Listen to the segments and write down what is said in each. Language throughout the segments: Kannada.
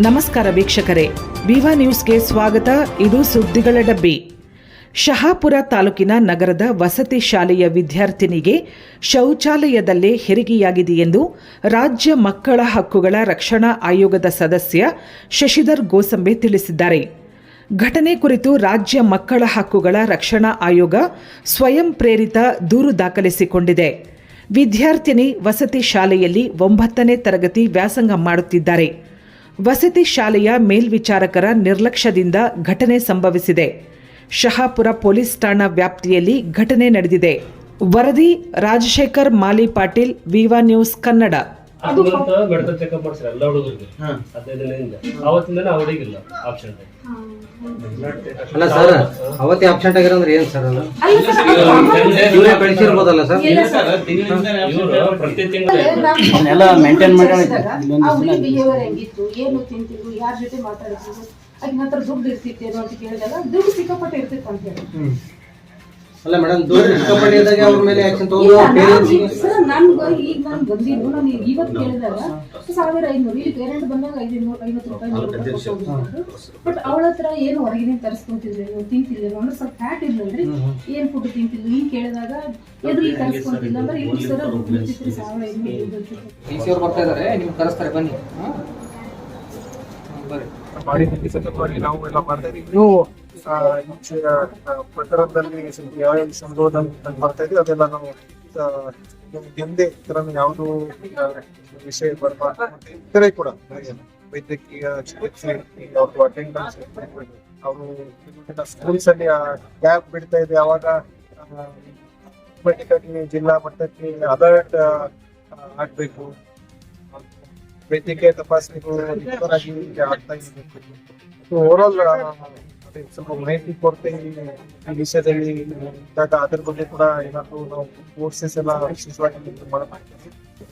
ನಮಸ್ಕಾರ ವೀಕ್ಷಕರೇ. ವಿವಾ ನ್ಯೂಸ್ಗೆ ಸ್ವಾಗತ. ಇದು ಸುದ್ದಿಗಳ ಡಬ್ಬಿ. ಶಹಾಪುರ ತಾಲೂಕಿನ ನಗರದ ವಸತಿ ಶಾಲೆಯ ವಿದ್ಯಾರ್ಥಿನಿಗೆ ಶೌಚಾಲಯದಲ್ಲೇ ಹೆರಿಗೆಯಾಗಿದೆ ಎಂದು ರಾಜ್ಯ ಮಕ್ಕಳ ಹಕ್ಕುಗಳ ರಕ್ಷಣಾ ಆಯೋಗದ ಸದಸ್ಯ ಶಶಿಧರ್ ಗೋಸಂಬೆ ತಿಳಿಸಿದ್ದಾರೆ. ಘಟನೆ ಕುರಿತು ರಾಜ್ಯ ಮಕ್ಕಳ ಹಕ್ಕುಗಳ ರಕ್ಷಣಾ ಆಯೋಗ ಸ್ವಯಂ ಪ್ರೇರಿತ ದೂರು ದಾಖಲಿಸಿಕೊಂಡಿದೆ. ವಿದ್ಯಾರ್ಥಿನಿ ವಸತಿ ಶಾಲೆಯಲ್ಲಿ ಒಂಬತ್ತನೇ ತರಗತಿ ವ್ಯಾಸಂಗ ಮಾಡುತ್ತಿದ್ದಾರೆ. ವಸತಿ ಶಾಲೆಯ ಮೇಲ್ವಿಚಾರಕರ ನಿರ್ಲಕ್ಷ್ಯದಿಂದ ಘಟನೆ ಸಂಭವಿಸಿದೆ. ಶಹಾಪುರ ಪೊಲೀಸ್ ಠಾಣಾ ವ್ಯಾಪ್ತಿಯಲ್ಲಿ ಘಟನೆ ನಡೆದಿದೆ. ವರದಿ ರಾಜಶೇಖರ್ ಮಾಲಿ ಪಾಟೀಲ್ ವಿವಾ ನ್ಯೂಸ್ ಕನ್ನಡ. ಅವತ್ತಿಂದ ಅವರಿಗಿಲ್ಲ ಆಪ್ಷನ್ ಅಲ್ಲ ಸರ್ ಅವತ್ತೇ ಅಬ್ಸೆಂಟ್ ಆಗಿರೋಂದ್ರೆ ಏನ್ ಸರ್ ಅದು? ಇವರೇ ಕಳಿಸಿರ್ಬೋದಲ್ಲ ಸರ್? ಪ್ರತಿ ತಿಂಗಳು ಎಲ್ಲ ಮೇಂಟೈನ್ ಮಾಡಿ ಬಿಹೇವಿಯರ್ ಹೆಂಗಿತ್ತು ಏನು ತಿಂತಿದ್ರು ಯಾರ ಜೊತೆ ಮಾತಾಡ್ತಿದ್ರು ಆಕಿನ ಹತ್ರ ದುಡ್ಡು ಇರ್ತಿತ್ತೇನು ಅಂತ ಕೇಳಿದಾಗ ದುಡ್ಡು ಸಿಕ್ಕಾಪಟ್ಟೆ ಇರ್ತಿತ್ತು ಅಂತ ಹೇಳಿ. ಅಲ್ಲ ಮೇಡಮ್ ದೂರ ಇಟ್ಕೊಂಡ್ಬಂದಿದ್ದಾಗ ಅವ್ರ ಮೇಲೆ ಆಕ್ಷನ್ ಇಲ್ಲ, ಸರ್ ನನ್ಗ ಈಗ ನಾನು ಬಂದಿದ್ದು ನಾನು ಈಗ ಇವತ್ತು ಕೇಳಿದಾಗ ಸಾವಿರ ಐನೂರು ಇಲ್ಲಿ ಪೇರೆಂಟ್ ಬಂದಾಗ ಐನೂರು ಐವತ್ತು ರೂಪಾಯಿ ಬಟ್ ಅವಳ ಹತ್ರ ಏನು ಹೊರಗಿನ ತರಿಸ್ಕೊಂತಿದ್ರೇನು ತಿಂತಿಲ್ಲೇನೋ ಅಂದ್ರೆ ಸ್ವಲ್ಪ ಫ್ಯಾಟ್ ಇರ್ಲಲ್ರಿ. ಏನ್ ಫುಡ್ ತಿಂತಿದ್ರು? ಹಿಂಗ್ ಕೇಳಿದಾಗ ಎದುರಿಗೆ ತರಿಸ್ಕೊಂತಿಲ್ಲ ಅಂದ್ರೆ ಇಲ್ಲಿ ಸರ ಸಾವಿರ ಐನೂರು ಬರ್ತಾ ಇದಾರೆ ನೀವು ಕರೆಸ್ತಾರೆ ಬನ್ನಿ. ಮಾಡಿ ಮಾಡಿ ನಾವು ಎಲ್ಲ ಮಾಡ್ತಾ ಇದ್ದೀವಿ. ಇನ್ನೂ ಪ್ರಕರಣದಲ್ಲಿ ಸ್ವಲ್ಪ ಯಾವ ಸಂಭವದ ಬರ್ತಾ ಇದೆ, ಅದೆಲ್ಲ ನಾವು ಹಿಂದೆ ತರ ಯಾವುದು ವಿಷಯ ಬರಬಾರ್ದು ಇತರೆ ಕೂಡ ವೈದ್ಯಕೀಯ ಚಿಕಿತ್ಸೆ ಅವ್ರದ್ದು ಅಟೆಂಡೆನ್ಸ್ ಅವರು ಸ್ಕೂಲ್ಸ್ ಅಲ್ಲಿ ಗ್ಯಾಪ್ ಬಿಡ್ತಾ ಇದೆ, ಅವಾಗ ಆಟೋಮೆಟಿಕ್ಕಾಗಿ ಜಿಲ್ಲಾ ಮಟ್ಟಕ್ಕೆ ಅಲರ್ಟ್ ಆಗ್ಬೇಕು ವೈದ್ಯಕೀಯ ತಪಾಸಣೆಗಳು ಆಗಿ ಆಗ್ತಾ ಇದೆ. ಸ್ವಲ್ಪ ಮಾಹಿತಿ ಕೊರತೆ ಈ ವಿಷಯದಲ್ಲಿ ಇದ್ದಾಗ ಅದ್ರ ಬಗ್ಗೆ ಕೂಡ ಏನಾದ್ರು ನಾವು ಕೋರ್ಸಸ್ ಎಲ್ಲ ವಿಶೇಷವಾಗಿ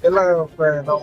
ಎಲ್ಲ, ನಾವು